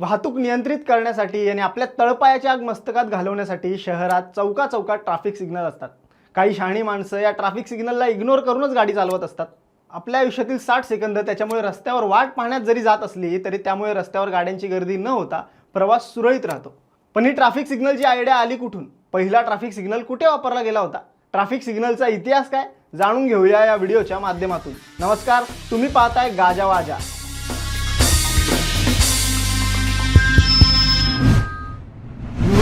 वाहतूक नियंत्रित करण्यासाठी आणि आपल्या तळपायाच्या आग मस्तकात घालवण्यासाठी शहरात चौका चौकात ट्रॅफिक सिग्नल असतात. काही शहाणी माणसं या ट्रॅफिक सिग्नलला इग्नोर करूनच गाडी चालवत असतात. आपल्या आयुष्यातील साठ सेकंद त्याच्यामुळे रस्त्यावर वाट पाहण्यात जरी जात असली तरी त्यामुळे रस्त्यावर गाड्यांची गर्दी न होता प्रवास सुरळीत राहतो. पण ही ट्रॅफिक सिग्नलची आयडिया आली कुठून? पहिला ट्रॅफिक सिग्नल कुठे वापरला गेला होता? ट्रॅफिक सिग्नलचा इतिहास काय? जाणून घेऊया या व्हिडिओच्या माध्यमातून. नमस्कार तुम्ही पाहताय गाजावाजा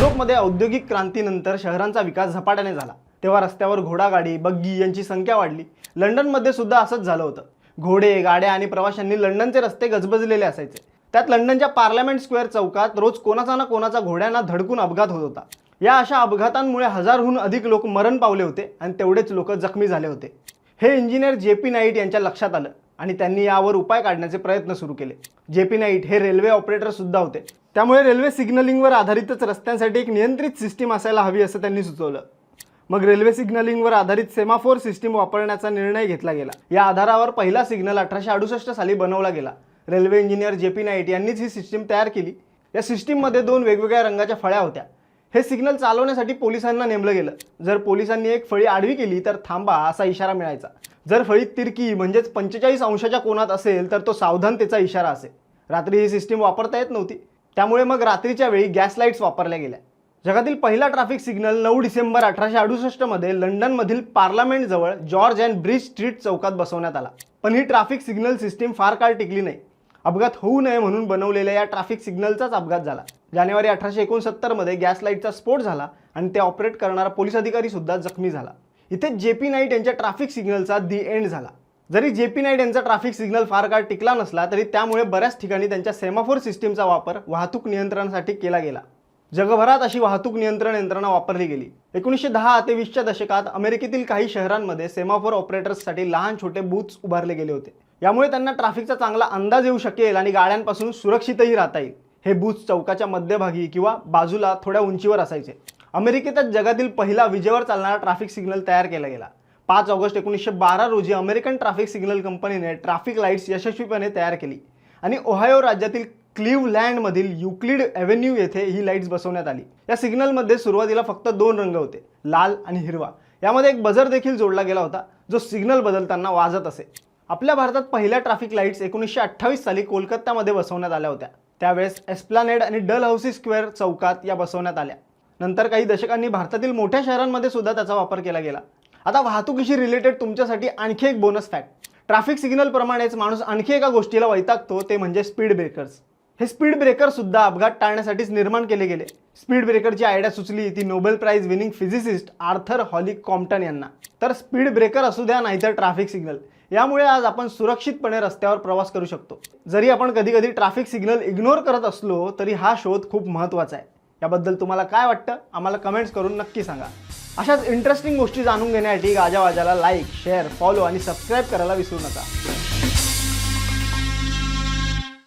युरोपमध्ये औद्योगिक क्रांतीनंतर शहरांचा विकास झपाट्याने झाला. तेव्हा रस्त्यावर घोडागाडी बग्गी यांची संख्या वाढली. लंडनमध्ये सुद्धा असंच झालं होतं. घोडे गाड्या आणि प्रवाशांनी लंडनचे रस्ते गजबजलेले असायचे. त्यात लंडनच्या पार्लमेंट स्क्वेअर चौकात रोज कोणाचा ना कोणाचा घोड्यांना धडकून अपघात होत होता. या अशा अपघातांमुळे हजारहून अधिक लोक मरण पावले होते आणि तेवढेच लोक जखमी झाले होते. हे इंजिनियर जे पी नाईट यांच्या लक्षात आलं. आणि त्यांनी यावर उपाय काढण्याचे प्रयत्न सुरू केले. जे पी नाईट हे रेल्वे ऑपरेटर सुद्धा होते. त्यामुळे रेल्वे सिग्नलिंगवर आधारितच रस्त्यांसाठी एक नियंत्रित सिस्टीम असायला हवी असं त्यांनी सुचवलं. मग रेल्वे सिग्नलिंगवर आधारित सेमाफोर सिस्टीम वापरण्याचा निर्णय घेतला गेला. या आधारावर पहिला सिग्नल अठराशे अडुसष्ट साली बनवला गेला. Railway engineer J P Knight यांनीच ही सिस्टीम तयार केली. या सिस्टीममध्ये दोन वेगवेगळ्या रंगाच्या फळ्या होत्या. हे सिग्नल चालवण्यासाठी पोलिसांना नेमलं गेलं. जर पोलिसांनी एक फळी आडवी केली तर थांबा असा इशारा मिळायचा. जर फळीत तिरकी म्हणजेच पंचेचाळीस अंशाच्या कोनात असेल तर तो सावधानतेचा इशारा असे रात्री ही सिस्टीम वापरता येत नव्हती. त्यामुळे मग रात्रीच्या वेळी गॅस लाईट्स वापरल्या गेल्या. जगातील पहिला ट्रॅफिक सिग्नल नऊ डिसेंबर अठराशे अडुसष्टमध्ये लंडनमधील पार्लमेंटजवळ जॉर्ज अँड ब्रिज स्ट्रीट चौकात बसवण्यात आला. पण ही ट्रॅफिक सिग्नल सिस्टीम फार काळ टिकली नाही. अपघात होऊ नये म्हणून बनवलेल्या या ट्रॅफिक सिग्नलचाच अपघात झाला. जानेवारी अठराशे एकोणसत्तरमध्ये गॅस लाईटचा स्फोट झाला आणि ते ऑपरेट करणारा पोलीस अधिकारी सुद्धा जखमी झाला. इथे जे पी नाईट यांच्या ट्रॅफिक सिग्नलचा दी एंड झाला. जरी जे पी नाईट यांचा ट्रॅफिक सिग्नल फार काळ टिकला नसला तरी त्यामुळे बऱ्याच ठिकाणी त्यांच्या सेमाफोर सिस्टीमचा वापर वाहतूक नियंत्रणासाठी केला गेला. जगभरात अशी वाहतूक नियंत्रण यंत्रणा वापरली गेली. एकोणीसशे दहा ते वीसच्या दशकात अमेरिकेतील काही शहरांमध्ये सेमाफोर ऑपरेटर्ससाठी लहान छोटे बूथ्स उभारले गेले होते. यामुळे त्यांना ट्रॅफिकचा चांगला अंदाज येऊ शकेल आणि गाड्यांपासून सुरक्षितही राहता येईल. हे बूथ चौकाच्या मध्यभागी किंवा बाजूला थोड्या उंचीवर असायचे. अमेरिकेतच जगातील पहिला विजेवर चालणारा ट्रॅफिक सिग्नल तयार केला गेला. पाच ऑगस्ट एकोणीसशे बारा रोजी अमेरिकन ट्रॅफिक सिग्नल कंपनीने ट्रॅफिक लाईट्स यशस्वीपणे तयार केली. आणि ओहायो राज्यातील क्लिव्हलँडमधील युक्लिड एव्हेन्यू येथे ही लाईट्स बसवण्यात आली. या सिग्नलमध्ये सुरुवातीला फक्त दोन रंग होते लाल आणि हिरवा. यामध्ये एक बजर देखील जोडला गेला होता जो सिग्नल बदलताना वाजत असे. आपल्या भारतात पहिल्या ट्रॅफिक लाईट्स एकोणीसशे अठ्ठावीस साली कोलकात्यामध्ये बसवण्यात आल्या होत्या. त्यावेळेस एस्प्लानेड आणि डल हाऊसी स्क्वेअर चौकात या बसवण्यात आल्या. नंतर काही दशकांनी भारतातील मोठ्या शहरांमध्ये सुद्धा त्याचा वापर केला गेला. आता वाहतुकीशी रिलेटेड तुमच्यासाठी आणखी एक बोनस फॅक्ट ट्रॅफिक सिग्नलप्रमाणेच माणूस आणखी एका गोष्टीला वैतागतो ते म्हणजे स्पीड ब्रेकर्स हे स्पीड ब्रेकर सुद्धा अपघात टाळण्यासाठीच निर्माण केले गेले. स्पीड ब्रेकरची आयडिया सुचली ती Nobel prize winning physicist Arthur Holly Compton यांना. तर स्पीड ब्रेकर असू द्या नाहीतर ट्रॅफिक सिग्नल यामुळे आज आपण सुरक्षितपणे रस्त्यावर प्रवास करू शकतो. जरी आपण कधी कधी ट्रॅफिक सिग्नल इग्नोर करत असलो तरी हा शोध खूप महत्त्वाचा आहे. याबद्दल तुम्हाला काय वाटतं? आम्हाला कमेंट्स करून नक्की सांगा. अशाच इंटरेस्टिंग गोष्टी जाणून घेण्यासाठी गाजावाजाला लाईक शेअर फॉलो आणि सबस्क्राईब करायला विसरू नका.